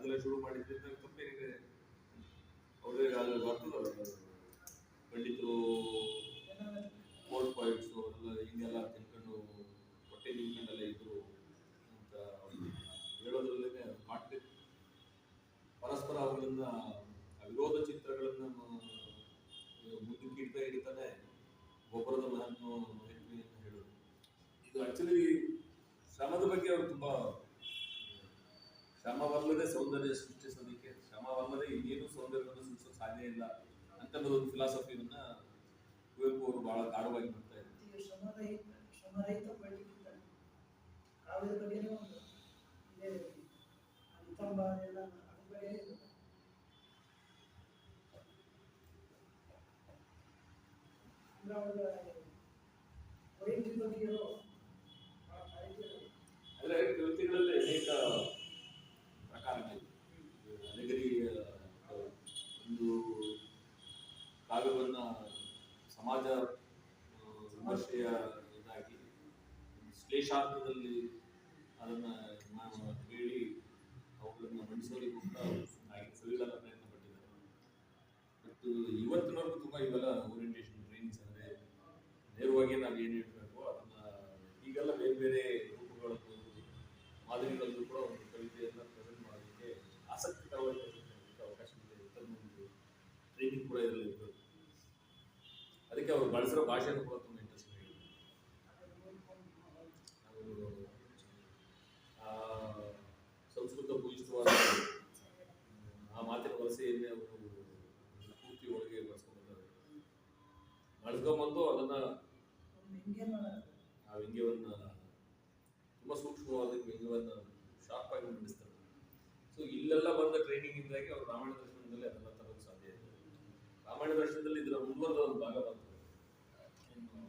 ಅದೆಲ್ಲ ಶುರು ಮಾಡಿದ್ರಿಂದ ಕಂಪನಿಗೆ ಅವ್ರಿಗೆ ಅಲ್ಲಿ ಬರ್ತದಲ್ಲ ಪಂಡಿತರು ಕೋಲ್ಡ್ ಪಾಯಿಂಟ್ಸು ಅವರೆಲ್ಲ ಹಿಂಗೆಲ್ಲ ತಿನ್ಕೊಂಡು ಹೊಟ್ಟೆ ತಿನ್ಕೊಂಡೆಲ್ಲ ಇದ್ರು ಅಂತ ಹೇಳೋದ್ರಲ್ಲೇ ಮಾಡ್ತಿದ್ರು ಪರಸ್ಪರ ಅವುಗಳನ್ನ ವಿರೋಧ ಚಿತ್ರಗಳನ್ನ ಮ- ಮುಂದಕ್ಕೆ ಇಡ್ತಾ ಇಡ್ತಾನೆ ಗೊಬ್ಬರದ ಮಹತ್ವ ಅಂತ ಹೇಳೋದು. ಇದು ಆಕ್ಚುಲಿ ಶ್ರಮದ ಬಗ್ಗೆ ಅವರು ತುಂಬಾ ಶ್ರಮವಲ್ಲದೆ ಸೌಂದರ್ಯ ಸೃಷ್ಟಿಸೋದಕ್ಕೆ ಶ್ರಮವಲ್ಲದೆ ಇನ್ನೇನು ಸೌಂದರ್ಯವನ್ನು ಸೃಷ್ಟಿಸೋಕೆ ಸಾಧ್ಯ ಇಲ್ಲ ಅಂತ ಒಂದು ಫಿಲಾಸಫಿಯನ್ನ ಕುವೆಂಪು ಅವರು ಬಹಳ ಗಾಢವಾಗಿ ಮಾಡ್ತಾ ಇದ್ದಾರೆ. ಬಗ್ಗೆ ಶ್ರಮರಹಿತ ಶ್ರಮರಹಿತ ಪಡಿಲಿಕ್ಕಿಲ್ಲ ಕಾವ್ಯದ ಬಗ್ಗೆನೇ ಒಂದು ಇದೇ ನಿತಂಬ ಎಲ್ಲ ಅದ್ರ ಬಗ್ಗೆ ಇದೆ. ಅಂದ್ರೆ ಅವಾಗ ವೈದ್ಯ ಬಗ್ಗೆ ಇರೋ ಆ ಸಾಹಿತ್ಯಗಳು ಅಂದ್ರೆ ಕವಿತೆಗಳಲ್ಲಿ ಅನೇಕ ಪ್ರಕಾರಗಳಿವೆ ಅಲೆಗರಿ ಒಂದು ಕಾವ್ಯವನ್ನ ಸಮಾಜ ವಿಮರ್ಶೆಯ ಇದಾಗಿ ಶ್ಲೇಷಾರ್ಥದಲ್ಲಿ ಅದನ್ನು ನಾನು ಹೇಳಿ ಅವುಗಳನ್ನು ಮಂಡಿಸೋದಕ್ಕೂ ಹಾಗೆ ಸವಿಲಾದ ಪ್ರಯತ್ನ ಪಟ್ಟಿದ್ದಾರೆ ಮತ್ತು ಇವತ್ತಿನವರೆಗೂ ತುಂಬ ಇವೆಲ್ಲ ಓರಿಯಂಟೇಷನ್ ಟ್ರೈನಿಂಗ್ಸ್ ಅಂದರೆ, ನೇರವಾಗಿ ನಾವು ಏನು ಹೇಳ್ಬೇಕು ಬಳಸಿರೋ ಭಾಷೆನೂ ಕೂಡ ತುಂಬ ಇಂಟ್ರೆಸ್ಟಿಂಗ್ ಆಗಿದೆ ಸಂಸ್ಕೃತ ಭೂಯಿಷ್ಠವಾದ, ಆ ಮಾತಿನ ವಲಸೆಯನ್ನೇ ಅವರು ಪೂರ್ತಿ ಒಳಗೆ ಬಳಸ್ಕೊಂಡಿದ್ದಾರೆ ಬಳಸ್ಕೊಂಬಂದು ಅದನ್ನ ಆ ವ್ಯಂಗ್ಯವನ್ನ ತುಂಬ ಸೂಕ್ಷ್ಮವಾದ ವ್ಯಂಗ್ಯವನ್ನ ಶಾರ್ಪ್ ಆಗಿ ಮಂಡಿಸ್ತಾರೆ. ಸೊ ಇಲ್ಲೆಲ್ಲ ಬಂದ ಟ್ರೈನಿಂಗ್ ಇಂದಾಗಿ ಅವ್ರು ರಾಮಾಯಣ ದರ್ಶನದಲ್ಲಿ ಅದನ್ನ ತರೋದು ಸಾಧ್ಯ ಇದೆ ರಾಮಾಯಣ ದರ್ಶನದಲ್ಲಿ ಇದರ ಮುಂದುವರೆದ ಒಂದು ಭಾಗ ಬರ್ತದೆ ಇನ್ನು,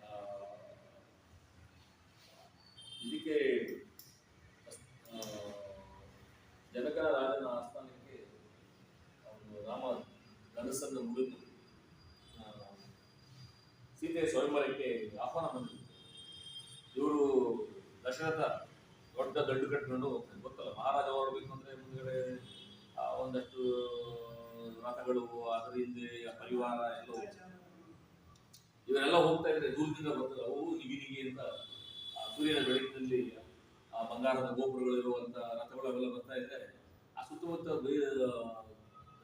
ಆ, ಇದಕ್ಕೆ ಜನಕ ರಾಜನ ಆಸ್ಥಾನಕ್ಕೆ ಅವನು ರಾಮ ಕನಸನ್ನು ಮುಗಿದು ಸೀತೆ ಸ್ವಯಂವರಕ್ಕೆ ಆಹ್ವಾನ ಬಂದಿತ್ತು ಇವರು ದಶರಥ ದೊಡ್ಡ ದಡ್ಡು ಕಟ್ಕೊಂಡು ಗೊತ್ತಲ್ಲ, ಮಹಾರಾಜ ಹೊರಬೇಕು ಅಂದ್ರೆ ಮುಂದ್ಗಡೆ ಒಂದಷ್ಟು ರಥಗಳು, ಅದರ ಹಿಂದೆ ಪರಿವಾರ ಎಲ್ಲ. ಇವರೆಲ್ಲ ಹೋಗ್ತಾ ಇದ್ರೆ ದೂರದಿಂದ ಬರ್ತದೆ. ಅವು ನಿಗಿ ನಿಗಿ ಅಂತ ಸೂರ್ಯನ ಬೆಳಕಿನಲ್ಲಿ ಆ ಬಂಗಾರದ ಗೋಪುರಗಳು ಇರುವಂತ ರಥಗಳು ಅವೆಲ್ಲ ಬರ್ತಾ ಇದ್ರೆ ಆ ಸುತ್ತಮುತ್ತ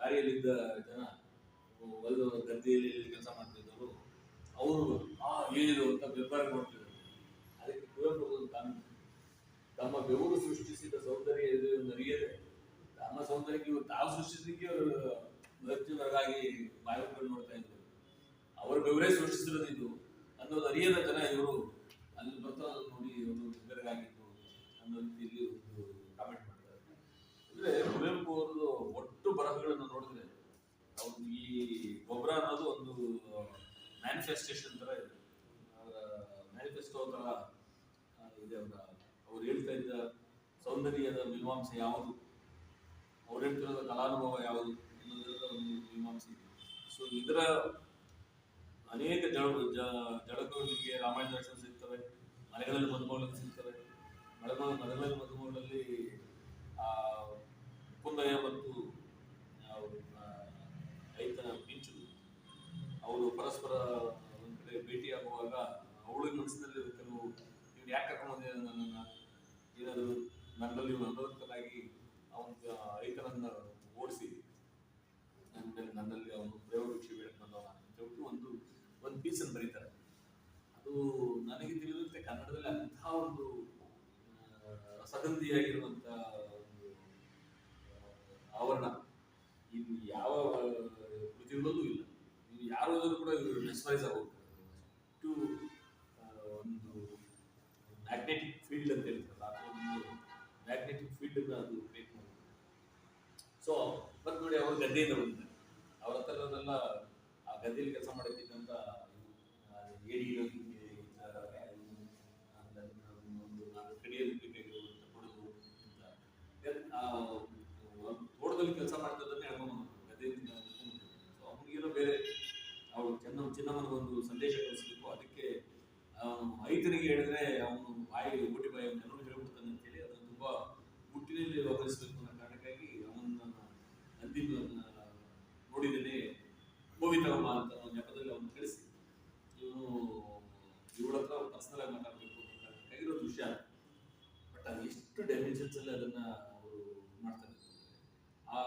ದಾರಿಯಲ್ಲಿದ್ದ ಜನ ಒಂದು ಗದ್ದೆಯಲ್ಲಿ ಕೆಲಸ ಮಾಡ್ತಿದ್ದವರು, ಅವರು ಆ ಏನಿದು ಅಂತ ವ್ಯಾಪಾರ ಮಾಡ್ತಿದ್ರು ಅದಕ್ಕೆ ಕುವೆಂಪು ತಮ್ಮ ಬೆವರು ಸೃಷ್ಟಿಸಿದ ಸೌಂದರ್ಯ ಇದು ನರಿಯದೆ ತಮ್ಮ ಸೌಂದರ್ಯಕ್ಕೆ ಇವರು ತಾವು ಸೃಷ್ಟಿಸಲಿಕ್ಕೆ ಅವರು ಮೃತ್ಯುವರಾಗಿ ಬಾಯಿಕೊಂಡು ನೋಡ್ತಾ ಇದ್ರು ಅವರು ಬೆವರೇ ಸೃಷ್ಟಿಸಿರೋದಿದ್ದು ಅನ್ನೋದು ಅರಿಯದ ಜನ ಇವರು. ಅಲ್ಲಿ ಬರ್ತಾ ನೋಡಿ ಒಂದು ಬೆರಗಾಗಿತ್ತು ಅನ್ನೋ ರೀತಿಯಲ್ಲಿ ಒಂದು ಕಾಮೆಂಟ್ ಮಾಡ್ತಾರೆ ಅಂದ್ರೆ ಕುವೆಂಪು ಅವ್ರದ್ದು ಒಟ್ಟು ಬರಹಗಳನ್ನು ನೋಡಿದ್ರೆ ಅವ್ರು ಈ ಗೊಬ್ಬರ ಅನ್ನೋದು ಒಂದು ಮ್ಯಾನಿಫೆಸ್ಟೇಷನ್ ತರ ಇದೆ. ಮ್ಯಾನಿಫೆಸ್ಟೋ ಆ, ಇದೆ ಅವರ ಅವ್ರು ಹೇಳ್ತಾ ಇದ್ದ ಸೌಂದರ್ಯದ ಮೀಮಾಂಸೆ ಯಾವುದು? ಅವ್ರು ಹೇಳ್ತಿರೋದ ಕಲಾನುಭವ ಯಾವುದು? ಅನ್ನೋದರ ಒಂದು ಮೀಮಾಂಸೆ ಇದೆ. ಸೊ ಇದರ ಅನೇಕ ಜಳ ಜ- ನಿಮಗೆ ರಾಮಾಯಣ ದರ್ಶನ ಸಿಗ್ತವೆ ಮನೆಗಳಲ್ಲಿ ಮದುಮಗಳಲ್ಲಿ ಸಿಗ್ತವೆ. ಮಳೆಗಳ ಮನೆಗಳಲ್ಲಿ ಮದುಮಗಳಲ್ಲಿ ಆ ಕುಂದಯ ಮತ್ತು ಅವ್ರ, ಆ, ರೈತನ ಪಿಂಚು ಅವರು ಪರಸ್ಪರ ಒಂದು ಕಡೆ ಭೇಟಿಯಾಗುವಾಗ ಅವಳು ಮನಸ್ಸಿನಲ್ಲಿ ಕೆಲವು ಇವ್ನು ಯಾಕೆ ಕರ್ಕೊಂಡು ನನ್ನನ್ನು? ಏನಾದರೂ ನನ್ನಲ್ಲಿ ಅನುರಕ್ತನಾಗಿ ಅವನ ರೈತನನ್ನ ಓಡಿಸಿ. ನನ್ನ ನನ್ನಲ್ಲಿ ಅವನು ದೇವರು ಭಿಕ್ಷೆ ಬೇಡಕ್ಕೆ ಅಂತ ಹೇಳ್ಬಿಟ್ಟು ಒಂದು ಒಂದು ಪೀಸನ್ನು ಬರೀತಾರೆ. ಅದು ನನಗೆ ತಿಳಿದಂತೆ ಕನ್ನಡದಲ್ಲಿ ಅಂತಹ ಒಂದು ಸಗಂಧಿಯಾಗಿರುವಂಥ ಒಂದು ಆವರಣ ಇನ್ನು ಯಾವ ಕೃತಿಗಳಲ್ಲೂ ಇಲ್ಲ ನೀವು ಯಾರು ಓದಿದ್ರು ಕೂಡ ಇವರು ಟು ಒಂದು ಮ್ಯಾಗ್ನೆಟಿಕ್ ಫೀಲ್ಡ್ ಅಂತ ಹೇಳ್ತಾರಲ್ಲ, ಆ ಒಂದು ಮ್ಯಾಗ್ನೆಟಿಕ್ ಫೀಲ್ಡ್ ಅದು ಕ್ರಿಯೇಟ್ ಮಾಡ್ಬೋದು ಸೊ ಮತ್ತೆ ನೋಡಿ ಅವರು ಗದ್ದೆಯಿಂದ ಬಂದಿದ್ದಾರೆ. ಅವ್ರ ಥರದ್ದೆಲ್ಲ ಆ ಗದ್ದೆಯಲ್ಲಿ ಕೆಲಸ ಮಾಡಿದ್ದಕ್ಕಂತ ಏಡಿ ಕಡಿಯಲ್ಲಿ ಬೇಕಾಗಿರುವಂಥ ಕೊಡಗು ಅಂತ. ತೋಟದಲ್ಲಿ ಕೆಲಸ ಮಾಡ್ತಿದ್ದನ್ನೇ ಚಿನ್ನಮ್ಮನ ಒಂದು ಸಂದೇಶ ಕಳಿಸಬೇಕು. ಅದಕ್ಕೆ ರೈತನಿಗೆ ಹೇಳಿದ್ರೆ ಅವನು ಬಾಯಿ ಓಟಿ ಬಾಯಿ ಎಲ್ಲರೂ ಹೇಳ್ಬಿಡ್ತಾನೆ ಅಂತೇಳಿ ಅದನ್ನು ತುಂಬ ಹುಟ್ಟಿನಲ್ಲಿ ವ್ಯವಹರಿಸಬೇಕು ಅನ್ನೋ ಕಾರಣಕ್ಕಾಗಿ ಅವನನ್ನು ನಂದಿನ ನೋಡಿದ್ದೇನೆ. ಗೋವಿಂದಮ್ಮ ಅಂತ ನೆಪದಲ್ಲಿ ಅವನು ಕಳಿಸಿ ಇವನು ಇವಳ ಹತ್ರ ಪರ್ಸನಲ್ ಆಗಿ ಮಾತಾಡಬೇಕು ಅನ್ನೋ ಕಾರಣಕ್ಕಾಗಿ ಇರೋ ವಿಷಯ. ಬಟ್ ಅದು ಎಷ್ಟು ಡೈಮೆನ್ಷನ್ಸಲ್ಲಿ ಅದನ್ನು ಅವರು ಮಾಡ್ತಾರೆ. ಆ,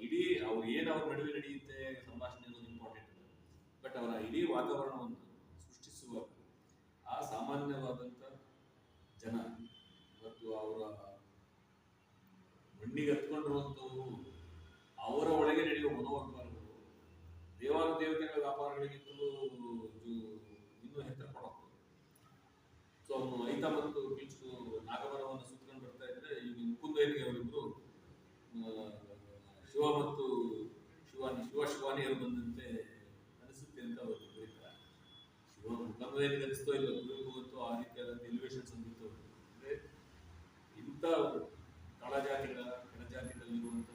ಇಡೀ ಅವ್ರು ಏನು ಅವ್ರ ನಡುವೆ ನಡೆಯುತ್ತೆ, ಸಂಭಾಷಣೆ ಇಡೀ ವಾತಾವರಣವನ್ನು ಸೃಷ್ಟಿಸುವ ಆ ಸಾಮಾನ್ಯವಾದಂಥ ಜನ ಮತ್ತು ಅವರ ಮಣ್ಣಿಗೆ ಹತ್ಕೊಂಡಿರುವಂಥವು ಅವರ ಒಳಗೆ ನಡೆಯುವ ಮನೋವ್ಯಾಪಾರಗಳು ದೇವಾನು ದೇವತೆಗಳ ವ್ಯಾಪಾರಗಳಿಗಿಂತಲೂ ಇನ್ನೂ ಹೆಚ್ಚು ಕೊಡೋದು. ಸೊ ಅವನು ಐತ ಮತ್ತು ಮುಖಂದೇನಿಗೆ ಅನಿಸ್ತೋ ಇಲ್ಲ. ಕುವೆಂಪು ಮತ್ತು ಆ ರೀತಿಯಾದಂಥ ಎಲಿವೇಶನ್ಸ್ ಹೊಂದಿತ್ತು ಅಂದ್ರೆ ಇಂಥ ತಳಜಾತಿಗಳ ಕೆಳಜಾತಿಗಳಲ್ಲಿರುವಂಥ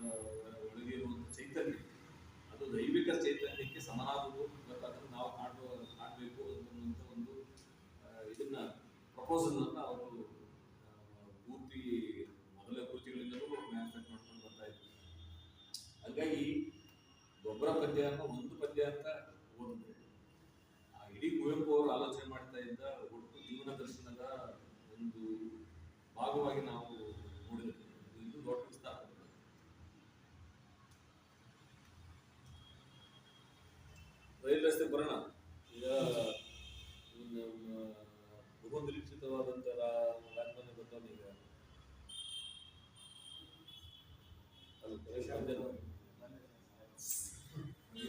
ಒಳಗೆ ಇರುವಂಥ ಚೈತನ್ಯ, ಅದು ದೈವಿಕ ಚೈತನ್ಯಕ್ಕೆ ಸಮನಾಗುವುದು ಮತ್ತು ಅದನ್ನು ನಾವು ಕಾಣುವ, ಕಾಣಬೇಕು ಅನ್ನುವಂಥ ಒಂದು ಇದನ್ನ ಪ್ರಪೋಸಲ್ ಅನ್ನ ಅವರು ಪೂರ್ತಿ ಮೊದಲ ಕೃತಿಗಳಿಂದಲೂ ಮ್ಯಾನ್ಫೆಕ್ಟ್ ಮಾಡ್ಕೊಂಡು ಬರ್ತಾ ಇದ್ರು ಹಾಗಾಗಿ ಗೊಬ್ಬರ ಪದ್ಯ ಅಂತ ಒಂದು ಪದ್ಯ ಅಂತ ಕುವೆಂಪು ಅವರು ಆಲೋಚನೆ ಮಾಡ್ತಾ ಇದ್ದ ಒಟ್ಟು ಜೀವನ ದರ್ಶನದ ಒಂದು ಭಾಗವಾಗಿ ನಾವು